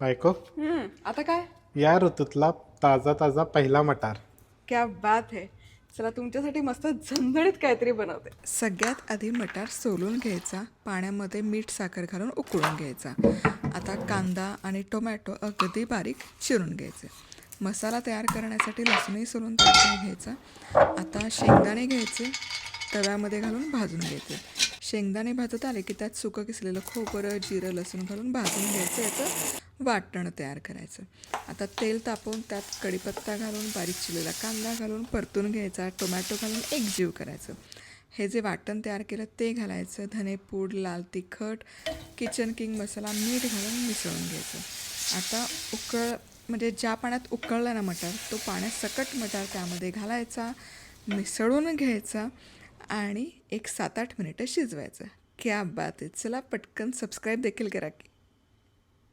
बायको? हम्म, आता काय? या ऋतूतला ताजा ताजा पहिला मटार. क्या बात है. चला तुमच्यासाठी मस्त झणझणीत काहीतरी बनवते. सगळ्यात आधी मटार सोलून घ्यायचा पाण्यामध्ये मीठ साखर घालून उकळून घ्यायचा. आता कांदा आणि टोमॅटो अगदी बारीक चिरून घ्यायचे. मसाला तयार करण्यासाठी लसूणही सोलून तयार करून घ्यायचा. आता शेंगदाणे घ्यायचे तव्यामध्ये घालून भाजून घ्यायचे. शेंगदाणे भाजत आले की त्यात सुकं किसलेलं खोबरं जिरं लसूण घालून भाजून घ्यायचं. याचं वाटण तयार करायचं. आता तेल तापवून त्यात कढीपत्ता घालून बारीक चिरलेला कांदा घालून परतून घ्यायचा टोमॅटो घालून एकजीव करायचं. हे जे वाटण तयार केलं ते घालायचं. धनेपूड लाल तिखट किचन किंग मसाला मीठ घालून मिसळून घ्यायचं. आता उकळ म्हणजे ज्या पाण्यात उकळला ना मटार तो पाण्यात सकट मटार त्यामध्ये घालायचा मिसळून घ्यायचा. आणि एक सात आठ मिनिटं शिजवायचं. क्या बात आहे. चला पटकन सबस्क्राईब देखील करा की.